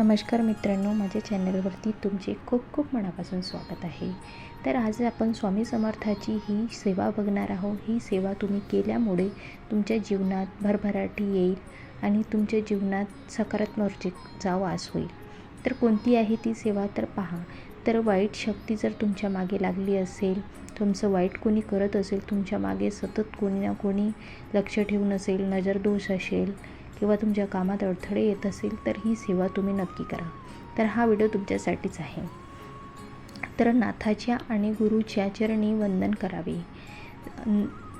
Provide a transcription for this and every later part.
नमस्कार मित्रांनो माझ्या चॅनलवरती तुमचे खूप खूप मनापासून स्वागत आहे. तर आज आपण स्वामी समर्थाची ही सेवा बघणार आहोत. ही सेवा तुम्ही केल्यामुळे तुमच्या जीवनात भरभराटी येईल आणि तुमच्या जीवनात सकारात्मकतेचा वास होईल. तर कोणती आहे ती सेवा? तर पहा तर वाईट शक्ती जर तुमच्या मागे लागली असेल तुमचं वाईट कोणी करत असेल तुमच्या मागे सतत कोणी ना कोणी लक्ष ठेवून असेल नजरदोष असेल किंवा तुमच्या कामात अडथळे येत असेल तर ही सेवा तुम्ही नक्की करा. तर हा व्हिडिओ तुमच्यासाठीच आहे. तर नाथाच्या आणि गुरुच्या चरणी वंदन करावे.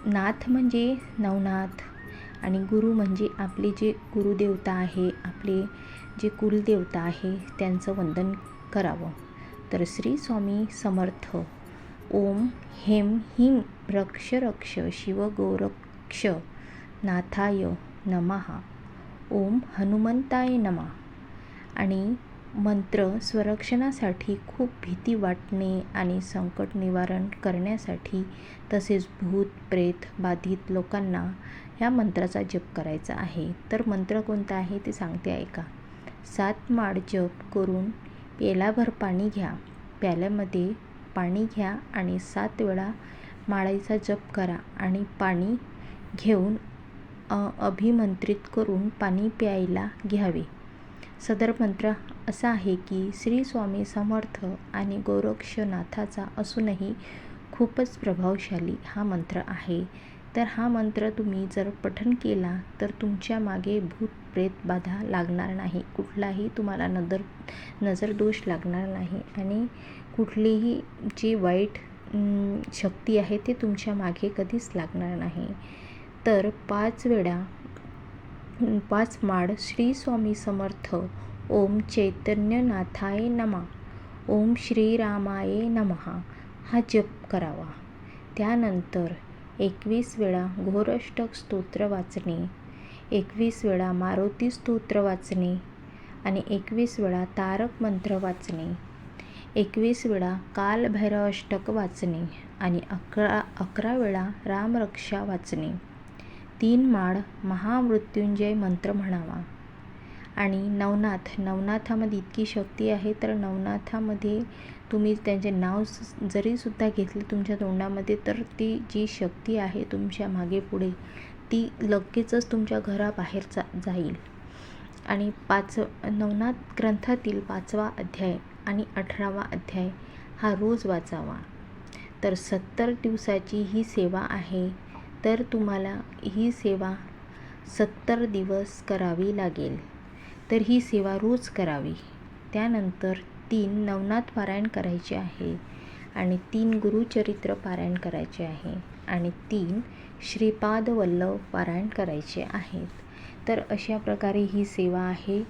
नाथ म्हणजे नवनाथ आणि गुरु म्हणजे आपले जे गुरुदेवता आहे आपले जे कुलदेवता आहे त्यांचं वंदन करावं. तर श्री स्वामी समर्थ. ओम हेम हिम रक्ष रक्ष शिव गोरक्ष. नाथाय नमहा ओम हनुमंताय नमा. आणि मंत्र स्वरक्षणासाठी खूप भीती वाटणे आणि संकट निवारण करण्यासाठी तसेच भूत प्रेत बाधित लोकांना ह्या मंत्राचा जप करायचा आहे. तर मंत्र कोणता आहे ते सांगते ऐका. सात माळ जप करून पेलाभर पाणी घ्या. प्याल्यामध्ये पाणी घ्या आणि सात वेळा माळाचा जप करा आणि पाणी घेऊन अभिमंत्रित करून पाणी प्यायला घ्यावे. सदर मंत्र असा आहे की श्री स्वामी समर्थ आणि गोरक्षनाथाचा असूनही खूपच प्रभावशाली हा मंत्र आहे. तर हा मंत्र तुम्ही जर पठण केला तर तुमच्या मागे भूत प्रेत बाधा लागणार नाही. कुठलाही तुम्हाला नजर नजरदोष लागणार नाही आणि कुठलीही जी वाईट शक्ती आहे ते तुमच्या मागे कधीच लागणार नाही. तर पाच वेळा पाच माड श्री स्वामी समर्थ. ओम चैतन्यनाथाय नमा. ओम श्रीरामाये नमहा हा जप करावा. त्यानंतर एकवीस वेळा घोरष्टक स्तोत्र वाचणे एकवीस वेळा मारुती स्तोत्र वाचणे आणि एकवीस वेळा तारक मंत्र वाचणे एकवीस वेळा कालभैरव अष्टक वाचणे आणि अकरा अकरा वेळा रामरक्षा वाचणे. तीन माळ महामृत्युंजय मंत्र म्हणावा. आणि नवनाथ नवनाथामध्ये इतकी शक्ती आहे तर नवनाथामध्ये तुम्ही त्यांचे नाव जरीसुद्धा जरी सुद्धा घेतले तुमच्या तोंडामध्ये तर ती जी शक्ती आहे तुमच्या मागे पुढे ती लगेचच तुमच्या घराबाहेर जा जाईल. आणि पाच नवनाथ ग्रंथातील पाचवा अध्याय आणि अठरावा अध्याय हा रोज वाचावा. तर सत्तर दिवसाची ही सेवा आहे. तर तुम्हाला ही सेवा सत्तर दिवस करावी लागेल. तर ही सेवा रोज करावी. त्यानंतर तीन नवनाथ पारायण करायचे आहे आणि तीन गुरुचरित्र पारायण करायचे आहे आणि तीन श्रीपाद वल्लभ पारायण करायचे आहेत. तर अशा प्रकारे ही सेवा आहे.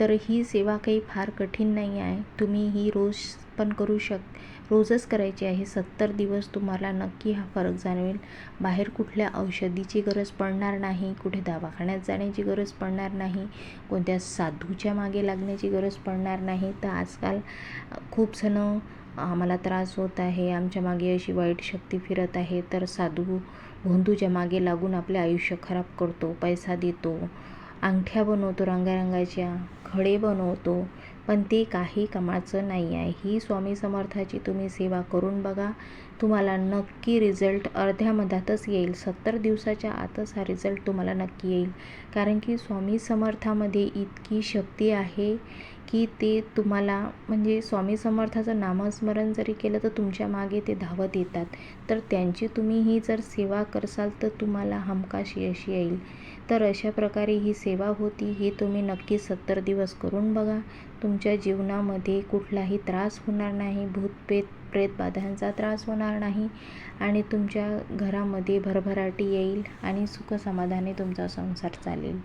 तर ही सेवा काही फार कठीण नाही आहे. तुम्ही ही रोज पण करू शक रोजच करायची आहे. सत्तर दिवस तुम्हाला नक्की हा फरक जाणवेल. बाहेर कुठल्या औषधीची गरज पडणार नाही. कुठे दवाखान्यात जाण्याची गरज पडणार नाही. कोणत्या साधूच्या मागे लागण्याची गरज पडणार नाही. तर आजकाल खूप जणं आम्हाला त्रास होत आहे. आमच्या मागे अशी वाईट शक्ती फिरत आहे. तर साधू भोंदूच्या मागे लागून आपले आयुष्य खराब करतो. पैसा देतो. अंगठ्या बनवतो रंगारंगाच्या खडे बनवतो पण ते काही कामाचं नाही आहे. ही स्वामी समर्थाची तुम्ही सेवा करून बघा. तुम्हाला नक्की रिझल्ट अर्ध्या मधातच येईल. सत्तर दिवसाच्या आतच हा रिझल्ट तुम्हाला नक्की येईल. कारण की स्वामी समर्थामध्ये इतकी शक्ती आहे की ते तुम्हाला म्हणजे स्वामी समर्थाचं नामस्मरण जरी केलं तर तुमच्या मागे ते धावत येतात. तर त्यांची तुम्ही ही जर सेवा करसाल तर तुम्हाला हमखास यश येईल. तर अशा प्रकारे ही सेवा होती हे तुम्ही नक्की सत्तर दिवस करून बघा. तुमच्या जीवनामध्ये कुठलाही त्रास होणार नाही. भूतपेत प्रेतबाधांचा त्रास होणार नाही आणि तुमच्या घरामध्ये भरभराटी येईल आणि सुखसमाधानी तुमचा संसार चालेल.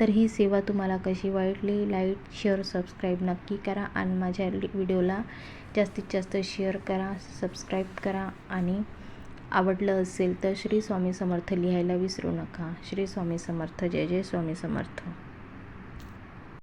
तर ही सेवा तुम्हाला कशी वाटली? लाईक शेअर सबस्क्राईब नक्की करा आणि माझ्या व्हिडिओला जास्तीत जास्त शेअर करा सबस्क्राईब करा आणि आवडलं असेल तर श्री स्वामी समर्थ लिहायला विसरू नका. श्री स्वामी समर्थ जय जय स्वामी समर्थ.